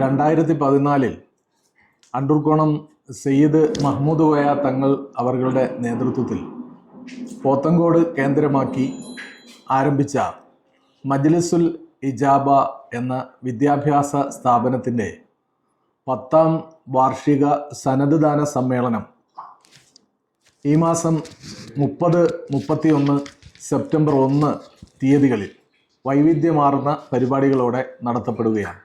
രണ്ടായിരത്തി പതിനാലിൽ അണ്ടൂർക്കോണം സയ്യിദ് മഹ്മൂദ് വയ തങ്ങൾ അവരുടെ നേതൃത്വത്തിൽ പോത്തങ്കോട് കേന്ദ്രമാക്കി ആരംഭിച്ച മജ്ലിസുൽ ഇജാബ എന്ന വിദ്യാഭ്യാസ സ്ഥാപനത്തിന്റെ പത്താം വാർഷിക സന്നദ്ധദാന സമ്മേളനം ഈ മാസം മുപ്പത് മുപ്പത്തിയൊന്ന് സെപ്റ്റംബർ ഒന്ന് തീയതികളിൽ വൈവിധ്യമാർന്ന പരിപാടികളോടെ നടത്തപ്പെടുകയാണ്.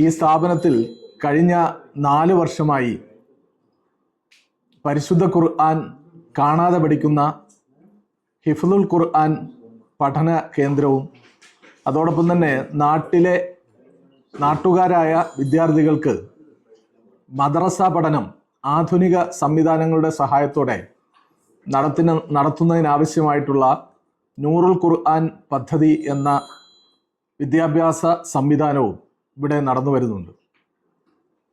ഈ സ്ഥാപനത്തിൽ കഴിഞ്ഞ നാല് വർഷമായി പരിശുദ്ധ ഖുർആൻ കാണാതെ പഠിക്കുന്ന ഹിഫ്ലുൽ ഖുർആൻ പഠന കേന്ദ്രവും അതോടൊപ്പം തന്നെ നാട്ടിലെ നാട്ടുകാരായ വിദ്യാർത്ഥികൾക്ക് മദ്രസ പഠനം ആധുനിക സംവിധാനങ്ങളുടെ സഹായത്തോടെ നടത്തിന് നടത്തുന്നതിനാവശ്യമായിട്ടുള്ള നൂറുൽ ഖുർആൻ പദ്ധതി എന്ന വിദ്യാഭ്യാസ സംവിധാനവും ഇവിടെ നടന്നു വരുന്നുണ്ട്.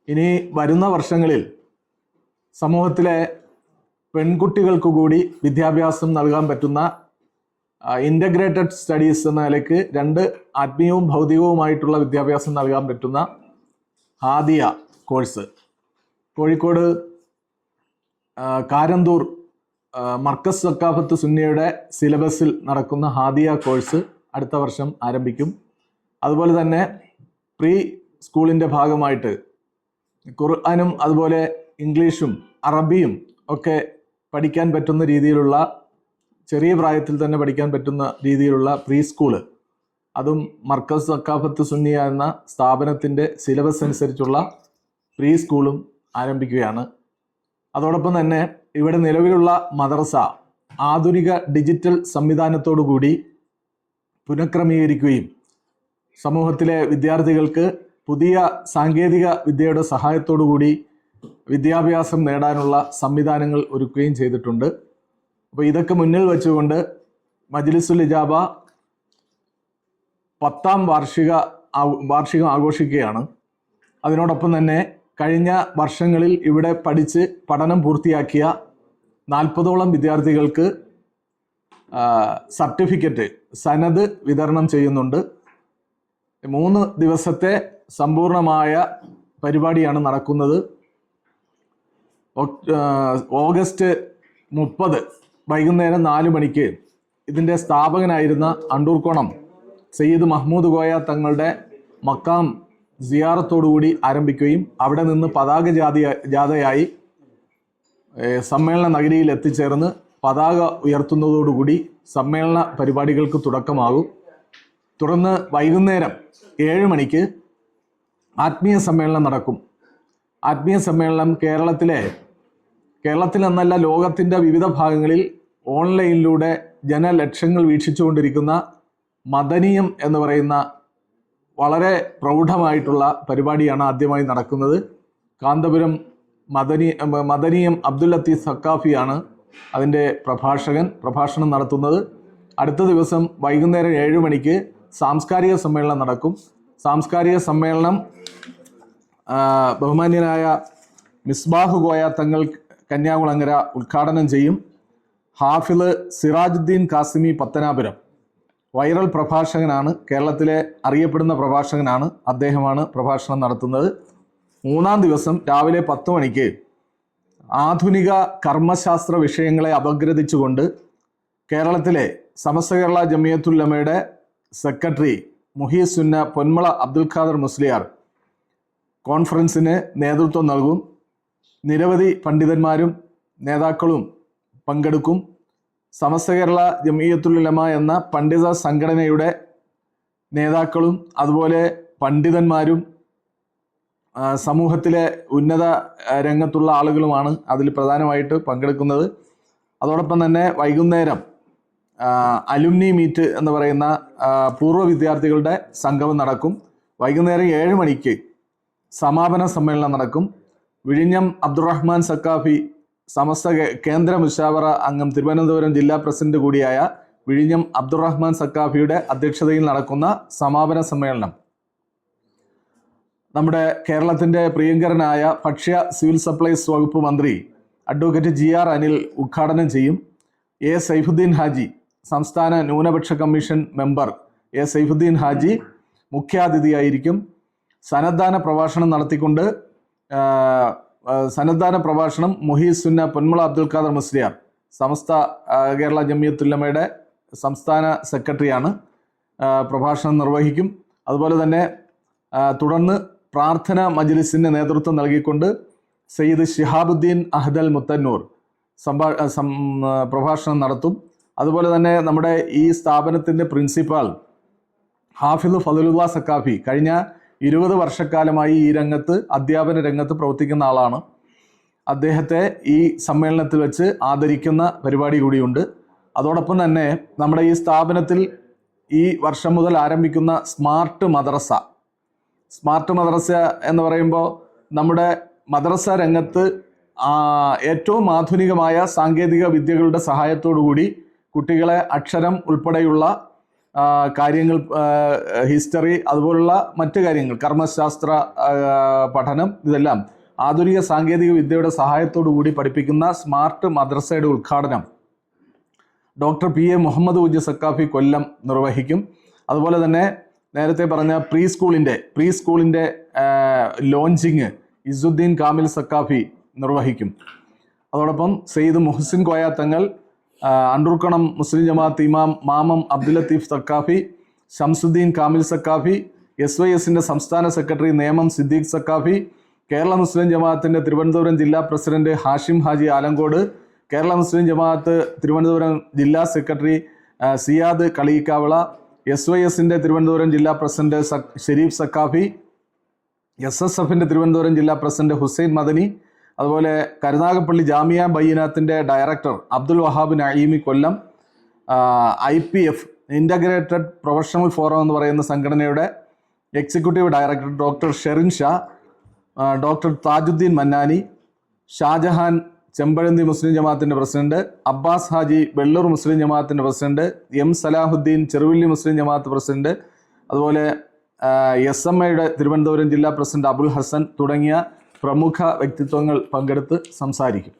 ഇനി വരുന്ന വർഷങ്ങളിൽ സമൂഹത്തിലെ പെൺകുട്ടികൾക്ക് കൂടി വിദ്യാഭ്യാസം നൽകാൻ പറ്റുന്ന ഇന്റഗ്രേറ്റഡ് സ്റ്റഡീസ് എന്ന നിലയ്ക്ക് രണ്ട് ആത്മീയവും ഭൗതികവുമായിട്ടുള്ള വിദ്യാഭ്യാസം നൽകാൻ പറ്റുന്ന ഹാദിയ കോഴ്സ്. കോഴിക്കോട് കാരന്തൂർ മർക്കസ് സക്കാഫത്ത് സുന്നിയുടെ സിലബസിൽ നടക്കുന്ന ഹാദിയ കോഴ്സ് അടുത്ത വർഷം ആരംഭിക്കും. അതുപോലെ തന്നെ പ്രീ സ്കൂളിന്റെ ഭാഗമായിട്ട് ഖുർആാനും അതുപോലെ ഇംഗ്ലീഷും അറബിയും ഒക്കെ പഠിക്കാൻ പറ്റുന്ന രീതിയിലുള്ള ചെറിയ പ്രായത്തിൽ തന്നെ പഠിക്കാൻ പറ്റുന്ന രീതിയിലുള്ള പ്രീ സ്കൂൾ. അതും മർക്കസ് സക്കാഫത്ത് സുന്നിയ എന്ന സ്ഥാപനത്തിന്റെ സിലബസ് അനുസരിച്ചുള്ള പ്രീ സ്കൂളും ആരംഭിക്കുകയാണ്. അതോടൊപ്പം തന്നെ ഇവിടെ നിലവിലുള്ള മദർസ ആധുനിക ഡിജിറ്റൽ സംവിധാനത്തോടു കൂടി പുനഃക്രമീകരിക്കുകയും സമൂഹത്തിലെ വിദ്യാർത്ഥികൾക്ക് പുതിയ സാങ്കേതിക വിദ്യയുടെ സഹായത്തോടു കൂടി വിദ്യാഭ്യാസം നേടാനുള്ള സംവിധാനങ്ങൾ ഒരുക്കുകയും ചെയ്തിട്ടുണ്ട്. അപ്പോൾ ഇതൊക്കെ മുന്നിൽ വെച്ചുകൊണ്ട് മജ്ലിസുൽ ഇജാബ പത്താം വാർഷിക വാർഷികം ആഘോഷിക്കുകയാണ്. അതിനോടൊപ്പം തന്നെ കഴിഞ്ഞ വർഷങ്ങളിൽ ഇവിടെ പഠിച്ച് പഠനം പൂർത്തിയാക്കിയ നാൽപ്പതോളം വിദ്യാർത്ഥികൾക്ക് സർട്ടിഫിക്കറ്റ് സനത് വിതരണം ചെയ്യുന്നുണ്ട്. മൂന്ന് ദിവസത്തെ സമ്പൂർണമായ പരിപാടിയാണ് നടക്കുന്നത്. ഓഗസ്റ്റ് മുപ്പത് വൈകുന്നേരം നാല് മണിക്ക് ഇതിന്റെ സ്ഥാപകനായിരുന്ന അണ്ടൂർക്കോണം സയ്യിദ് മഹ്മൂദ് ഗോയ തങ്ങളുടെ മക്കാം സിയാറത്തോടുകൂടി ആരംഭിക്കുകയും അവിടെ നിന്ന് പതാക ജാതി ജാഥയായി സമ്മേളന നഗരിയിൽ എത്തിച്ചേർന്ന് പതാക ഉയർത്തുന്നതോടുകൂടി സമ്മേളന പരിപാടികൾക്ക് തുടക്കമാകും. തുടർന്ന് വൈകുന്നേരം ഏഴ് മണിക്ക് ആത്മീയ സമ്മേളനം നടക്കും. ആത്മീയ സമ്മേളനം കേരളത്തിലെ കേരളത്തിൽ എന്നല്ല ലോകത്തിന്റെ വിവിധ ഭാഗങ്ങളിൽ ഓൺലൈനിലൂടെ ജനലക്ഷങ്ങൾ വീക്ഷിച്ചുകൊണ്ടിരിക്കുന്ന മദനീയം എന്ന് പറയുന്ന വളരെ പ്രൗഢമായിട്ടുള്ള പരിപാടിയാണ് ആദ്യമായി നടക്കുന്നത്. കാന്തപുരം മദനി മദനീയം അബ്ദുൽ ലത്തീഫ് സക്കാഫിയാണ് അതിന്റെ പ്രഭാഷകൻ പ്രഭാഷണം നടത്തുന്നത്. അടുത്ത ദിവസം വൈകുന്നേരം ഏഴ് മണിക്ക് സാംസ്കാരിക സമ്മേളനം നടക്കും. സാംസ്കാരിക സമ്മേളനം ബഹുമാന്യനായ മിസ്ബാഹ് ഗോയ തങ്ങൾ കന്യാകുളങ്ങര ഉദ്ഘാടനം ചെയ്യും. ഹാഫിൾ സിറാജുദ്ദീൻ കാസിമി പത്തനാപുരം. വൈറൽ പ്രഭാഷകനാണ് കേരളത്തിലെ അറിയപ്പെടുന്ന പ്രഭാഷകനാണ് അദ്ദേഹമാണ് പ്രഭാഷണം നടത്തുന്നത്. മൂന്നാം ദിവസം രാവിലെ പത്ത് മണിക്ക് ആധുനിക കർമ്മശാസ്ത്ര വിഷയങ്ങളെ അപഗ്രഥിച്ചുകൊണ്ട് കേരളത്തിലെ സമസ്ത കേരള ജമിയത്തുല്ലമയുടെ സെക്രട്ടറി മുഹീസുന്ന പൊന്മള അബ്ദുൽ ഖാദർ മുസ്ലിയാർ കോൺഫറൻസിന് നേതൃത്വം നൽകും. നിരവധി പണ്ഡിതന്മാരും നേതാക്കളും പങ്കെടുക്കും. സമസ്ത കേരള ജമിയത്തുലമ എന്ന പണ്ഡിത സംഘടനയുടെ നേതാക്കളും അതുപോലെ പണ്ഡിതന്മാരും സമൂഹത്തിലെ ഉന്നത രംഗത്തുള്ള ആളുകളുമാണ് അതിൽ പ്രധാനമായിട്ട് പങ്കെടുക്കുന്നത്. അതോടൊപ്പം തന്നെ വൈകുന്നേരം അലുമിനി മീറ്റ് എന്ന് പറയുന്ന പൂർവ വിദ്യാർത്ഥികളുടെ സംഗമം നടക്കും. വൈകുന്നേരം ഏഴ് മണിക്ക് സമാപന സമ്മേളനം നടക്കും. വിഴിഞ്ഞം അബ്ദുറഹ്മാൻ സക്കാഫി സമസ്ത കേന്ദ്ര മുഷാവറ അംഗം തിരുവനന്തപുരം ജില്ലാ പ്രസിഡന്റ് കൂടിയായ വിഴിഞ്ഞം അബ്ദുറഹ്മാൻ സക്കാഫിയുടെ അധ്യക്ഷതയിൽ നടക്കുന്ന സമാപന സമ്മേളനം. നമ്മുടെ കേരളത്തിന്റെ പ്രിയങ്കരനായ ഭക്ഷ്യ സിവിൽ സപ്ലൈസ് വകുപ്പ് മന്ത്രി അഡ്വക്കേറ്റ് ജി ആർ അനിൽ ഉദ്ഘാടനം ചെയ്യും. എ സൈഫുദ്ദീൻ ഹാജി സംസ്ഥാന ന്യൂനപക്ഷ commission member A Saifuddin Haji മുഖ്യാതിഥിയായിരിക്കും. സന്നദ്ധാന പ്രഭാഷണം നടത്തിക്കൊണ്ട് സന്നദ്ധാന പ്രഭാഷണം മുഹീസുന്ന പൊന്മുള അബ്ദുൽ ഖാദർ മുസ്ലിയാർ സമസ്ത കേരള ജമിയത്തുല്ലമയുടെ സംസ്ഥാന സെക്രട്ടറിയാണ് പ്രഭാഷണം നിർവഹിക്കും. അതുപോലെ തന്നെ തുടർന്ന് പ്രാർത്ഥന മജ്ലിസിന് നേതൃത്വം നൽകിക്കൊണ്ട് സയ്യിദ് ഷിഹാബുദ്ദീൻ അഹ്ദൽ മുത്തന്നൂർ സംഭാ പ്രഭാഷണം നടത്തും. അതുപോലെ തന്നെ നമ്മുടെ ഈ സ്ഥാപനത്തിന്റെ പ്രിൻസിപ്പാൾ ഹാഫിദ് ഫതുലുല്ല സക്കാഫി കഴിഞ്ഞ ഇരുപത് വർഷക്കാലമായി ഈ രംഗത്ത് അധ്യാപന രംഗത്ത് പ്രവർത്തിക്കുന്ന ആളാണ്. അദ്ദേഹത്തെ ഈ സമ്മേളനത്തിൽ വെച്ച് ആദരിക്കുന്ന പരിപാടി കൂടിയുണ്ട്. അതോടൊപ്പം തന്നെ നമ്മുടെ ഈ സ്ഥാപനത്തിൽ ഈ വർഷം മുതൽ ആരംഭിക്കുന്ന സ്മാർട്ട് മദ്രസ. സ്മാർട്ട് മദ്രസ എന്ന് പറയുമ്പോൾ നമ്മുടെ മദ്രസ രംഗത്ത് ഏറ്റവും ആധുനികമായ സാങ്കേതിക വിദ്യകളുടെ സഹായത്തോടു കൂടി കുട്ടികളെ അക്ഷരം ഉൾപ്പെടെയുള്ള കാര്യങ്ങൾ ഹിസ്റ്ററി അതുപോലുള്ള മറ്റു കാര്യങ്ങൾ കർമ്മശാസ്ത്ര പഠനം ഇതെല്ലാം ആധുനിക സാങ്കേതിക വിദ്യയുടെ സഹായത്തോടു കൂടി പഠിപ്പിക്കുന്ന സ്മാർട്ട് മദ്രസയുടെ ഉദ്ഘാടനം ഡോക്ടർ പി എ മുഹമ്മദ് ഉജ്ജ സക്കാഫി കൊല്ലം നിർവഹിക്കും. അതുപോലെ തന്നെ നേരത്തെ പറഞ്ഞ പ്രീ സ്കൂളിന്റെ പ്രീ സ്കൂളിന്റെ ലോഞ്ചിങ് ഇസുദ്ദീൻ കാമിൽ സക്കാഫി നിർവഹിക്കും. അതോടൊപ്പം സെയ്ദ് മുഹസിൻ കോയാത്തങ്ങൾ ആ, അണ്ടൂർക്കണം മുസ്ലിം ജമാഅത്ത് ഇമാം മാമം അബ്ദുൽ ലത്തീഫ് സക്കാഫി ഷംസുദ്ദീൻ കാമിൽ സക്കാഫി എസ് വൈ എസിന്റെ സംസ്ഥാന സെക്രട്ടറി നേമം സിദ്ദീഖ് സക്കാഫി കേരള മുസ്ലിം ജമാഅത്തിന്റെ തിരുവനന്തപുരം ജില്ലാ പ്രസിഡന്റ് ഹാഷിം ഹാജി ആലങ്കോട് കേരള മുസ്ലിം ജമാഅത്ത് തിരുവനന്തപുരം ജില്ലാ secretary Ziyad Kaliyikkavila S Y എസിന്റെ തിരുവനന്തപുരം ജില്ലാ president Sherif Saqafi S S എഫിന്റെ തിരുവനന്തപുരം ജില്ലാ പ്രസിഡന്റ് ഹുസൈൻ മദനി അതുപോലെ Karunagappally Jamia ബൈനാത്തിന്റെ director Abdul Wahab Naeemi Kollam I P F integrated professional forum എന്ന് പറയുന്ന സംഘടനയുടെ executive director doctor Sherin Shah doctor Thajuddin Mannani Shajahan Chempazhanthi Muslim ജമാഅത്തിന്റെ president Abbas Haji Vellur Muslim ജമാഅത്തിന്റെ president M Salahuddin Cheruvilli Muslim Jamaath president അതുപോലെ S M ഐയുടെ തിരുവനന്തപുരം ജില്ലാ president Abul Hasan തുടങ്ങിയ പ്രമുഖ വ്യക്തിത്വങ്ങൾ പങ്കെടുത്ത് സംസാരിക്കും.